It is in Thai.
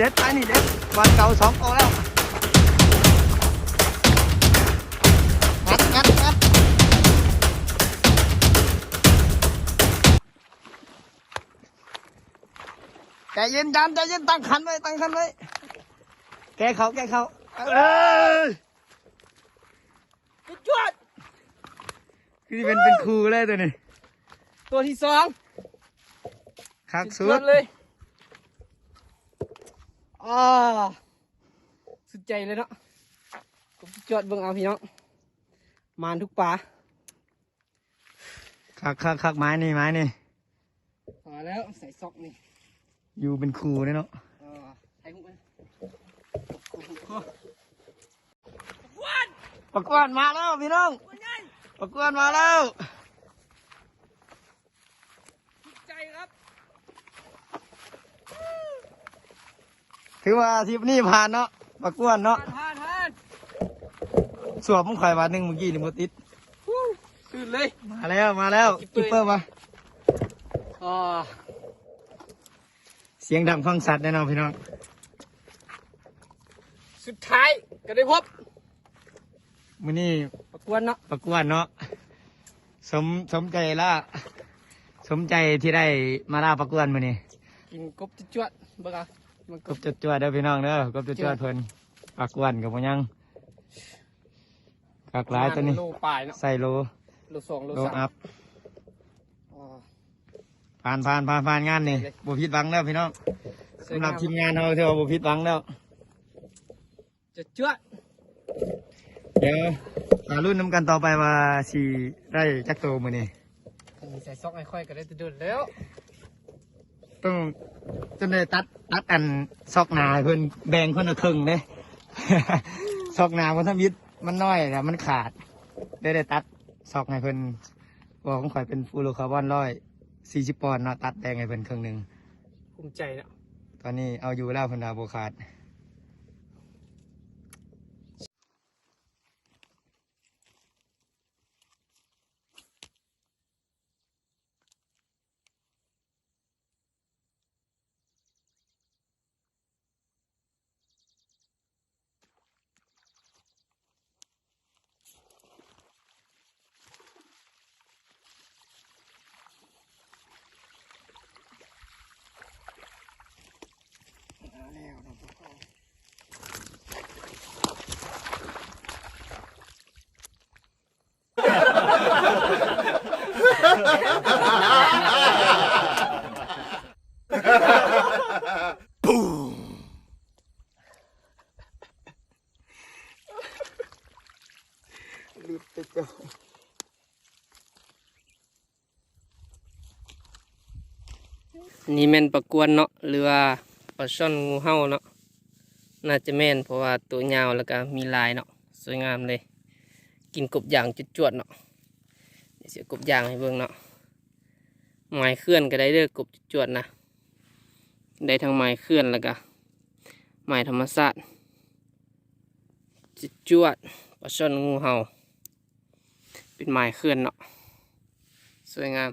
เด็ดไม้นี่เด็ดวันเก่าสองโตแล้วงัดงัดงัดใจเย็นจานใจเย็นตั้งคันไว้ตั้งคันไว้แกเขาแกเขาเอ้ยจวดคือเป็นเป็นครูเลยตัวนี้ตัวที่สองคักสุสุดยอดดเลย อ่าสุดใจเลยเนาะผมจวดเบิ่งเอาพี่น้องมานทุกป่าคักคักคักไม้นี่ไม้นี่มาแล้วใส่ซอกนี่อยู่เป็นครูเลยเนาะอ่าใส่หุบไปประกวดมาแล้วพี่น้องประกวดมาแล้ว สุดใจครับ ถือว่าทริปนี้ผ่านเนาะประกวดเนาะทานทานทานสวมมึงข่อยบาทหนึ่งเมื่อกี้นี่มติดฮู้ตื่นเลย มาแล้วมาแล้วกิ๊กิปปเปเปออร์ร์มาอ่าเสียงดังฟังสัตว์แน่นอนพี่น้อง สุดท้ายก็ได้พบมื้อนี้ประกวดเนาะประกวดเนาะสมสมใจละสมใจที่ได้มาล่าประกวดมื้อนี้กินกบจวดๆเบิ่งเอา มันกกบบจดจวดๆเด้อพี่น้องเด้อกบจดจวดๆเพิ่นประกวดกับบ่ยังกักหลายตัวนี้ โลปลายเนาะใส่โลโลสองโลโลสามอัพอ่าผ่านผ่านผ่านผ่านงานนี่เลยบ่ผิดหวังแล้วพี่น้องสวยสำหรับงามทีมงานเราเท่าบ่ผิดหวังแล้ว จะจวดเดี๋ยวมารุ่นน้ำกันต่อไปว่าสีได้จักโตมือนี่มีใส่ซอกไอ้ค่อยก็ได้จะเดินแล้ว ต้องจนได้ตัดตัดอันซอกหนาให้เพิ่นแบ่งคนละครึ่งเด้ซอกหนามันทำยิดมันน้อยแล้วมันขาด ได้ได้ตัดซอกให้เพิ่นบอกของข่อยเป็นฟูโรคาร์บอนร้อยสี่สิบปอนด์เนาะตัดแบ่งให้เพิ่นครึ่งหนึ่งภูมิใจเนาะตอนนี้เอาอยู่แล้วเพิ่นดาโบขาด รีบไปเจอนี่แม่นประกวนเนาะหรือ ปลาช่อนงูเห่าเนาะน่าจะแม่นเพราะว่าตัวยาวแล้วก็มีลายเนาะสวยงามเลย กินกบอย่างจุดจวดๆเนาะเดี๋ยวเสียกบอย่างให้เบิ่งเนาะไม้เคลื่อนก็ได้เด้อกบจุดจวดๆนะได้ทั้งไม้เคลื่อนแล้วก็ไม้ธรรมชาติจุดจวดปลาช่อนงูเห่าเป็นไม้เคลื่อนเนาะสวยงาม